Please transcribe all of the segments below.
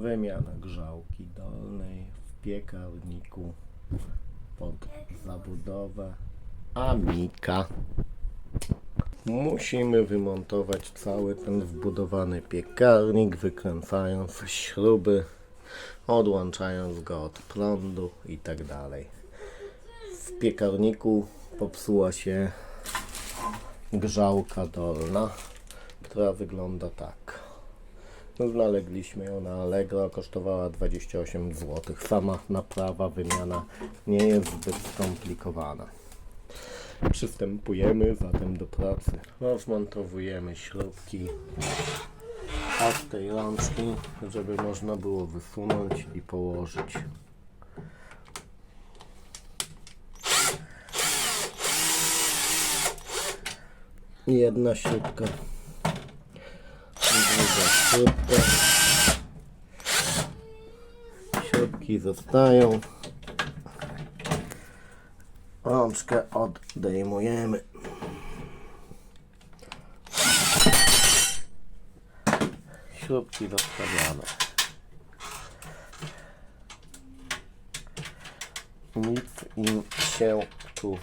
Wymiana grzałki dolnej w piekarniku pod zabudowę Amika. Musimy wymontować cały ten wbudowany piekarnik, wykręcając śruby, odłączając go od prądu i tak dalej. W piekarniku popsuła się grzałka dolna, która wygląda tak. Znaleźliśmy ją na Allegro, kosztowała 28 zł. Sama naprawa, wymiana nie jest zbyt skomplikowana. Przystępujemy zatem do pracy. Rozmontowujemy śrubki od tej rączki, żeby można było wysunąć i położyć. Jedna śrubka, śrubka. Śrubki zostają. Rączkę odejmujemy. Śrubki zostawiamy. Nic im się tu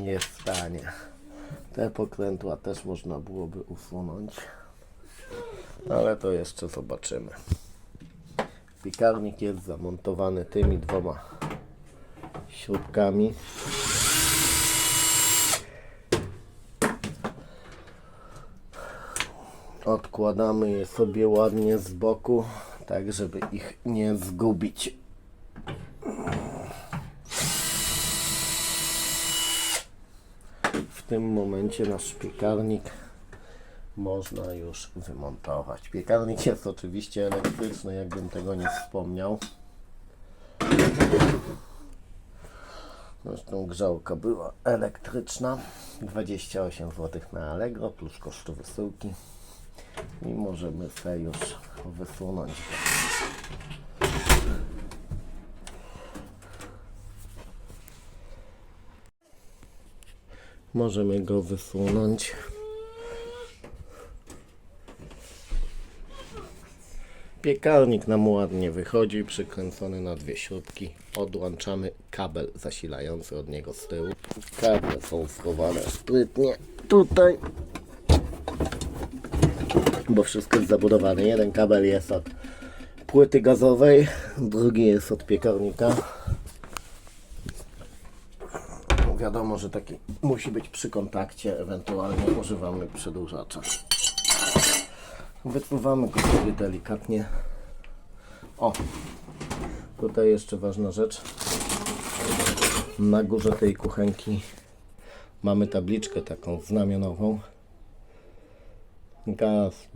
nie stanie. Te pokrętła też można byłoby usunąć, ale to jeszcze zobaczymy. Piekarnik jest zamontowany tymi dwoma śrubkami. Odkładamy je sobie ładnie z boku, tak żeby ich nie zgubić. W tym momencie nasz piekarnik można już wymontować. Piekarnik jest oczywiście elektryczny, jakbym tego nie wspomniał. Zresztą grzałka była elektryczna. 28 zł na Allegro plus kosztu wysyłki. I możemy sobie już wysunąć. Możemy go wysunąć. Piekarnik nam ładnie wychodzi, przykręcony na dwie śrubki. Odłączamy kabel zasilający od niego z tyłu. Kable są schowane sprytnie tutaj, bo wszystko jest zabudowane. Jeden kabel jest od płyty gazowej, drugi jest od piekarnika. Wiadomo, że taki musi być przy kontakcie, ewentualnie używamy przedłużacza. Wypływamy go sobie delikatnie. O, tutaj jeszcze ważna rzecz. Na górze tej kuchenki mamy tabliczkę taką znamionową. Gaz,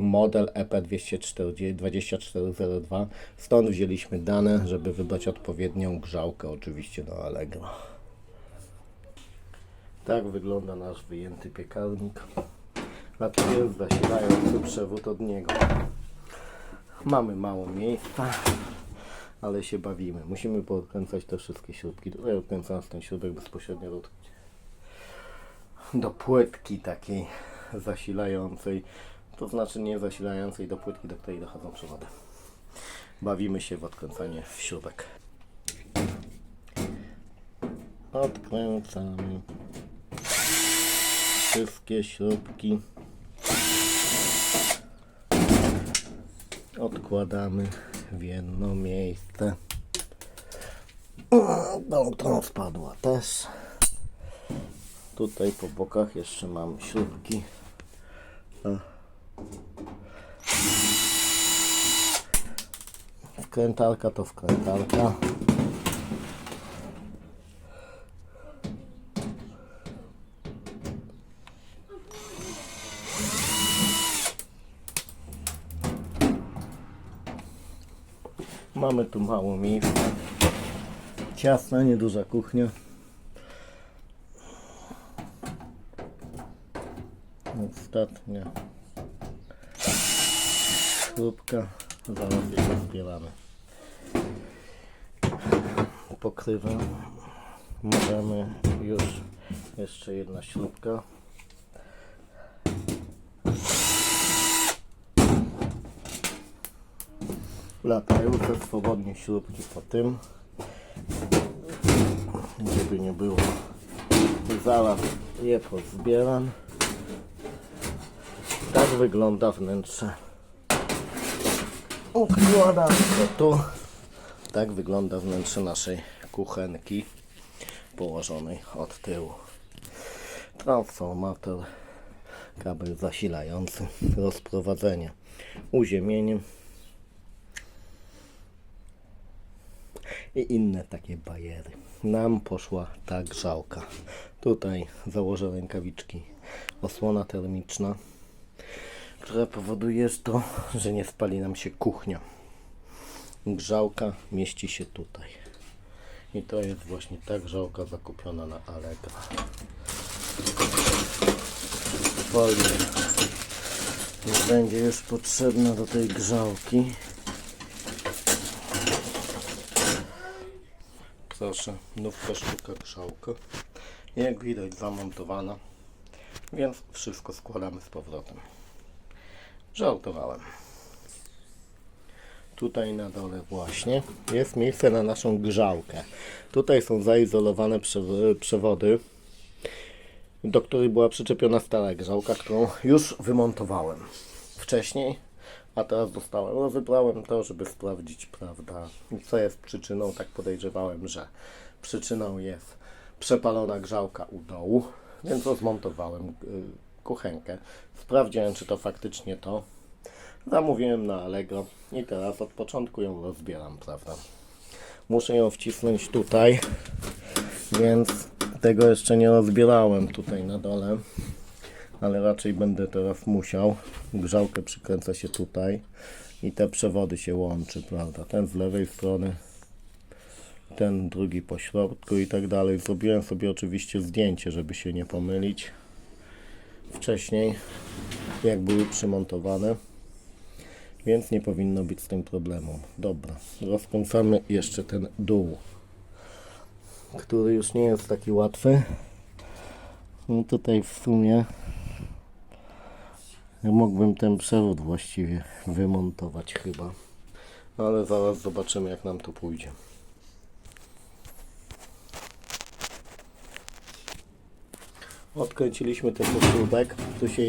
model E EP2402. Stąd wzięliśmy dane, żeby wybrać odpowiednią grzałkę, oczywiście do Allegro. Tak wygląda nasz wyjęty piekarnik. Jest zasilający przewód od niego. Mamy mało miejsca, ale się bawimy. Musimy podkręcać te wszystkie śrubki. Tutaj odkręcając ten śrubek bezpośrednio do, do płytki takiej zasilającej. To znaczy nie zasilającej do płytki, do której dochodzą przewody. Bawimy się w odkręcanie śrubek. Odkręcamy wszystkie śrubki. Odkładamy w jedno miejsce. No, to spadła też. Tutaj po bokach jeszcze mam śrubki. Wkrętarka to wkrętarka. Mamy tu mało miejsca. Ciasna, nieduża kuchnia. Ostatnia śrubka. Zaraz je zbieramy. Pokrywę. Możemy już jeszcze jedna śrubka. Latające swobodnie śrubki po tym. Żeby nie było zaraz je pozbieram. Tak wygląda wnętrze. Układam to tu. Tak wygląda wnętrze naszej kuchenki położonej od tyłu. Transformator, kabel zasilający, rozprowadzenie, uziemienie i inne takie bajery. Nam poszła ta grzałka. Tutaj założę rękawiczki. Osłona termiczna, która powoduje to, że nie spali nam się kuchnia. Grzałka mieści się tutaj. I to jest właśnie ta grzałka zakupiona na Allegro. Folia będzie już potrzebna do tej grzałki. Proszę, nówka sztuka grzałka. Jak widać zamontowana, więc wszystko składamy z powrotem. Żartowałem. Tutaj na dole właśnie jest miejsce na naszą grzałkę. Tutaj są zaizolowane przew- przewody, do której była przyczepiona stara grzałka, którą już wymontowałem wcześniej, a teraz dostałem. Rozebrałem to, żeby sprawdzić, prawda, co jest przyczyną. Tak podejrzewałem, że przyczyną jest przepalona grzałka u dołu, więc rozmontowałem y, kuchenkę. Sprawdziłem, czy to faktycznie to. Zamówiłem na Allegro i teraz od początku ją rozbieram, prawda? Muszę ją wcisnąć tutaj, więc tego jeszcze nie rozbierałem tutaj na dole, ale raczej będę teraz musiał. Grzałkę przykręca się tutaj i te przewody się łączy, prawda? Ten z lewej strony, ten drugi po środku i tak dalej. Zrobiłem sobie oczywiście zdjęcie, żeby się nie pomylić. Wcześniej, jak były przymontowane więc nie powinno być z tym problemu. Dobra, rozkręcamy jeszcze ten dół, który już nie jest taki łatwy. No tutaj w sumie mógłbym ten przewód właściwie wymontować chyba, ale zaraz zobaczymy jak nam to pójdzie. Odkręciliśmy ten pośródek, tu się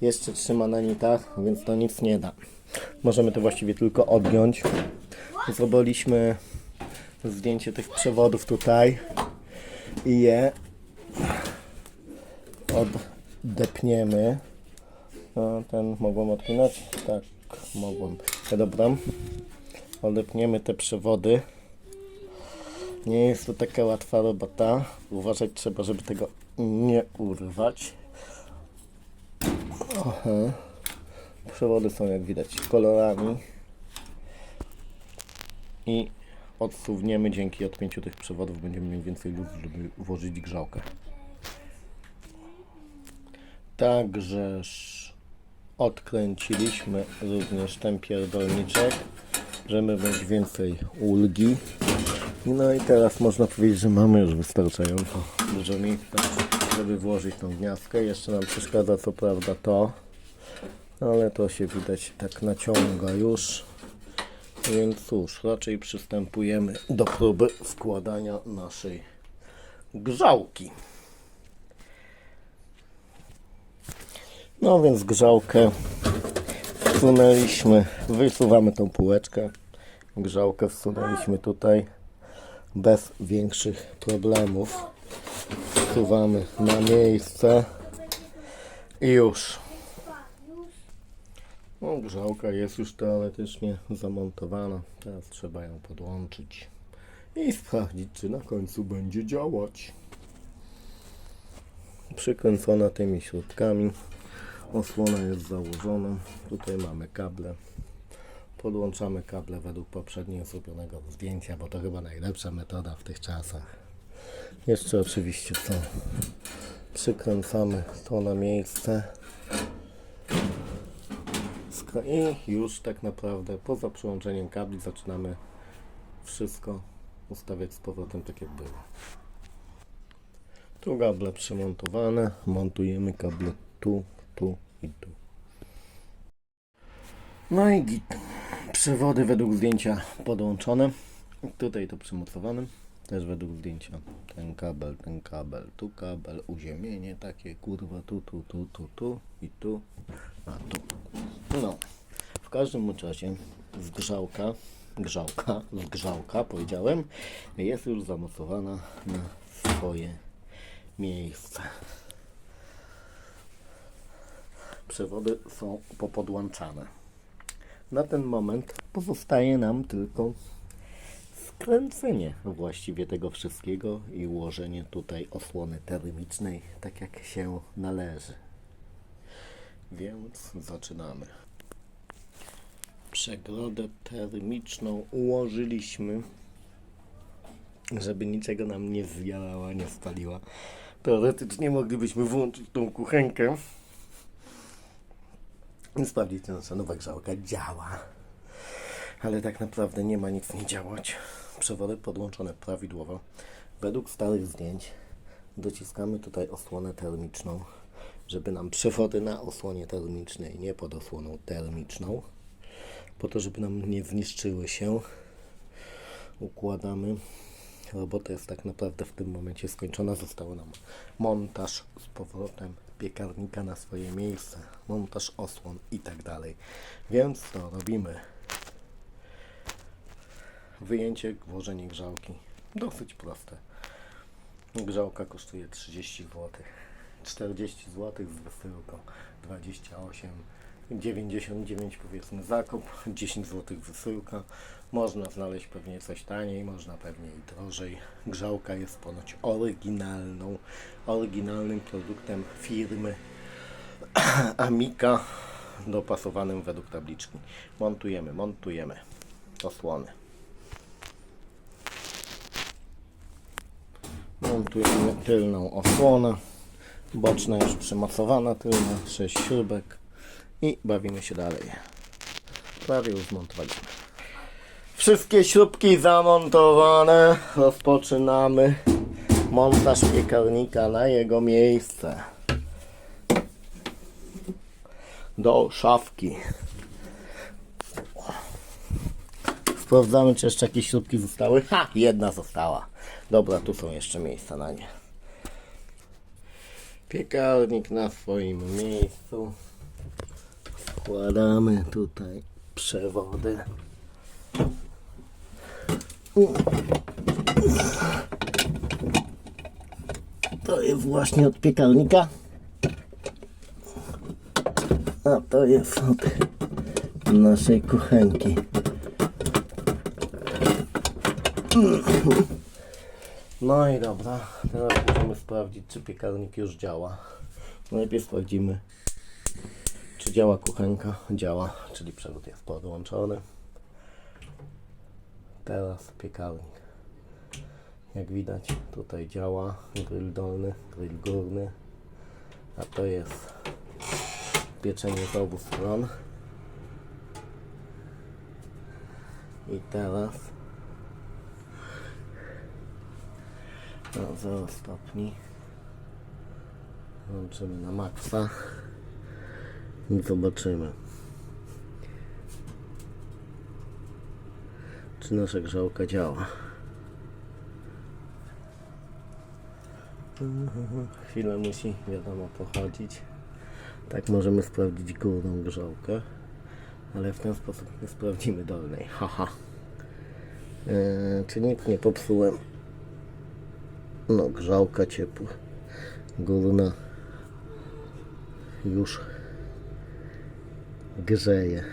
jeszcze trzyma na nitach, więc to nic nie da. Możemy to właściwie tylko odgiąć. Zrobiliśmy zdjęcie tych przewodów tutaj i je odepniemy. Ten mogłem odpinać? Tak, mogłem. No Dobra. Odepniemy te przewody. Nie jest to taka łatwa robota. Uważać trzeba, żeby tego nie urwać. Aha. Przewody są jak widać kolorami i odsuwniemy dzięki odpięciu tych przewodów będziemy mieli więcej luz, żeby włożyć grzałkę. Także odkręciliśmy również ten pierdolniczek, żeby mieć więcej ulgi. No i teraz można powiedzieć, że mamy już wystarczająco dużo miejsca, żeby włożyć tą gniazdkę. Jeszcze nam przeszkadza co prawda to, ale to się widać tak naciąga już. Więc cóż, raczej przystępujemy do próby wkładania naszej grzałki. No więc grzałkę wsunęliśmy, wysuwamy tą półeczkę. Grzałkę wsunęliśmy tutaj bez większych problemów. Wsuwamy na miejsce i już. No, grzałka jest już teoretycznie zamontowana. Teraz trzeba ją podłączyć i sprawdzić, czy na końcu będzie działać. Przykręcona tymi śrubkami. Osłona jest założona. Tutaj mamy kable. Podłączamy kable według poprzednio zrobionego zdjęcia, bo to chyba najlepsza metoda w tych czasach. Jeszcze oczywiście co? Przykręcamy to na miejsce. I już tak naprawdę poza przyłączeniem kabli zaczynamy wszystko ustawiać z powrotem tak jak było. Tu kable przymontowane, montujemy kable tu, tu i tu. No i git. Przewody według zdjęcia podłączone. Tutaj to przymocowane. Też według zdjęcia. Ten kabel, ten kabel, tu kabel, uziemienie takie, kurwa, tu, tu, tu, tu, tu i tu, a tu. No, w każdym razie zgrzałka, grzałka, zgrzałka, powiedziałem, jest już zamocowana na swoje miejsce. Przewody są popodłączane. Na ten moment pozostaje nam tylko skręcenie właściwie tego wszystkiego i ułożenie tutaj osłony termicznej, tak jak się należy. Więc zaczynamy. Przegrodę termiczną ułożyliśmy, żeby niczego nam nie zjalała, nie spaliła. Teoretycznie moglibyśmy włączyć tą kuchenkę sprawdzić, czy nasza nowa grzałka działa. Ale tak naprawdę nie ma nic nie działać. Przewody podłączone prawidłowo. Według starych zdjęć dociskamy tutaj osłonę termiczną, żeby nam przewody na osłonie termicznej, nie pod osłoną termiczną, po to, żeby nam nie zniszczyły się. Układamy. Robota jest tak naprawdę w tym momencie skończona. Został nam montaż z powrotem piekarnika na swoje miejsce, montaż osłon i tak dalej. Więc to robimy. Wyjęcie, włożenie grzałki. Dosyć proste. Grzałka kosztuje 30 zł. 40 zł z wysyłką. 28 99 powiedzmy zakup, 10 zł wysyłka. Można znaleźć pewnie coś taniej, można pewnie i drożej. Grzałka jest ponoć oryginalną, oryginalnym produktem firmy Amika, dopasowanym według tabliczki. Montujemy, montujemy osłony. Montujemy tylną osłonę. Boczna już przymocowana, tylna 6 śrubek i bawimy się dalej. Prawie już zmontowaliśmy. Wszystkie śrubki zamontowane. Rozpoczynamy montaż piekarnika na jego miejsce. Do szafki. Sprawdzamy, czy jeszcze jakieś śrubki zostały. Ha! Jedna została. Dobra, tu są jeszcze miejsca na nie. Piekarnik na swoim miejscu. Wkładamy tutaj przewody. To jest właśnie od piekarnika. A to jest od naszej kuchenki. No i dobra, teraz musimy sprawdzić, czy piekarnik już działa. Najpierw sprawdzimy, czy działa kuchenka. Działa, czyli przewód jest podłączony. Teraz piekarnik. Jak widać, tutaj działa grill dolny, grill górny, a to jest pieczenie z obu stron. I teraz na 0 stopni włączymy na maksa i zobaczymy czy nasza grzałka działa. Chwilę musi wiadomo pochodzić. Tak możemy sprawdzić górną grzałkę ale w ten sposób nie sprawdzimy dolnej. Haha eee, czy nic nie popsułem? No grzałka ciepła. Górna już grzeje.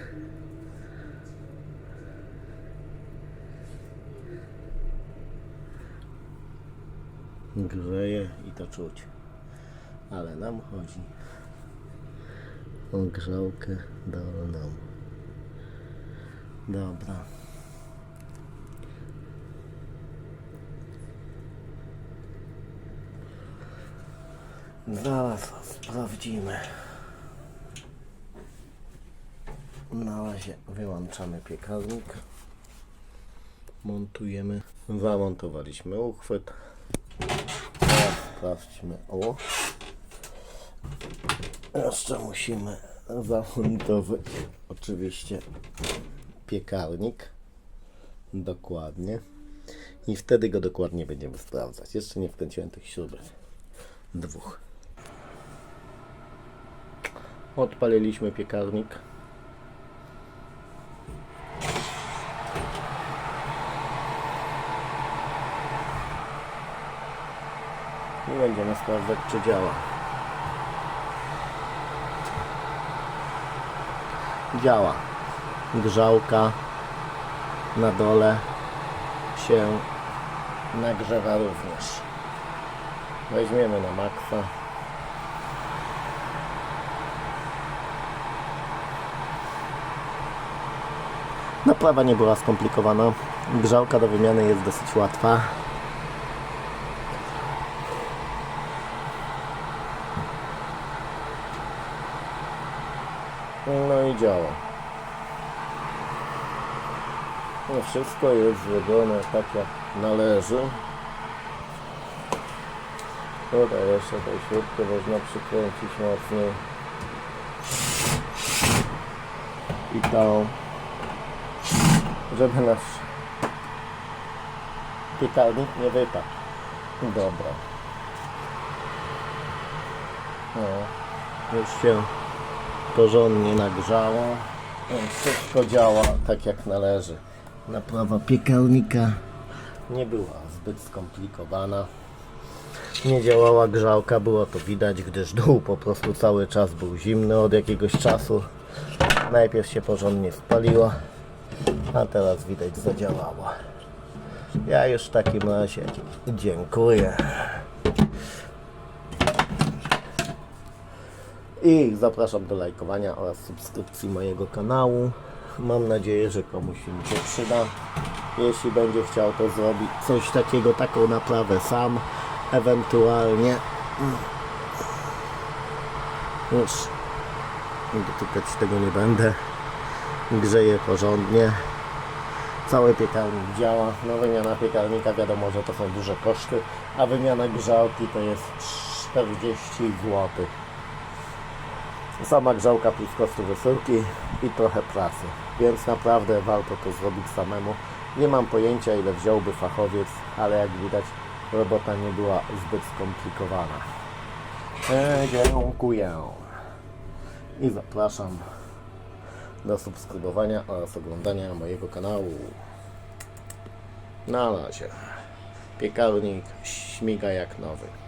Grzeje i to czuć. Ale nam chodzi o grzałkę dolną. Dobra. Zaraz sprawdzimy. Na razie wyłączamy piekarnik. Montujemy. Zamontowaliśmy uchwyt. Sprawdźmy. O. Jeszcze musimy zamontować oczywiście piekarnik. Dokładnie. I wtedy go dokładnie będziemy sprawdzać. Jeszcze nie wkręciłem tych śrubek. Dwóch. Odpaliliśmy piekarnik. I będziemy sprawdzać, czy działa. Działa. Grzałka na dole się nagrzewa również. Weźmiemy na maksa. Naprawa nie była skomplikowana. Grzałka do wymiany jest dosyć łatwa. I działa. No wszystko jest zrobione tak jak należy. Tutaj jeszcze tę śrubkę można przykręcić mocniej. I tą, żeby nasz piekarnik nie wypadł. Dobra. No, już się porządnie nagrzało. Wszystko działa tak jak należy. Naprawa piekarnika nie była zbyt skomplikowana. Nie działała grzałka, było to widać, gdyż dół po prostu cały czas był zimny od jakiegoś czasu. Najpierw się porządnie spaliła, a teraz widać zadziałało. Ja już w takim razie dziękuję. I zapraszam do lajkowania oraz subskrypcji mojego kanału. Mam nadzieję, że komuś się to przyda. Jeśli będzie chciał to zrobić coś takiego, taką naprawę sam, ewentualnie mm, już dotykać tego nie będę. Grzeje porządnie. Cały piekarnik działa. No wymiana piekarnika wiadomo, że to są duże koszty, a wymiana grzałki to jest 40 zł. Sama grzałka plus koszty wysyłki i trochę pracy. Więc naprawdę warto to zrobić samemu. Nie mam pojęcia ile wziąłby fachowiec, ale jak widać robota nie była zbyt skomplikowana. E, dziękuję. I zapraszam do subskrybowania oraz oglądania mojego kanału. Na razie. Piekarnik śmiga jak nowy.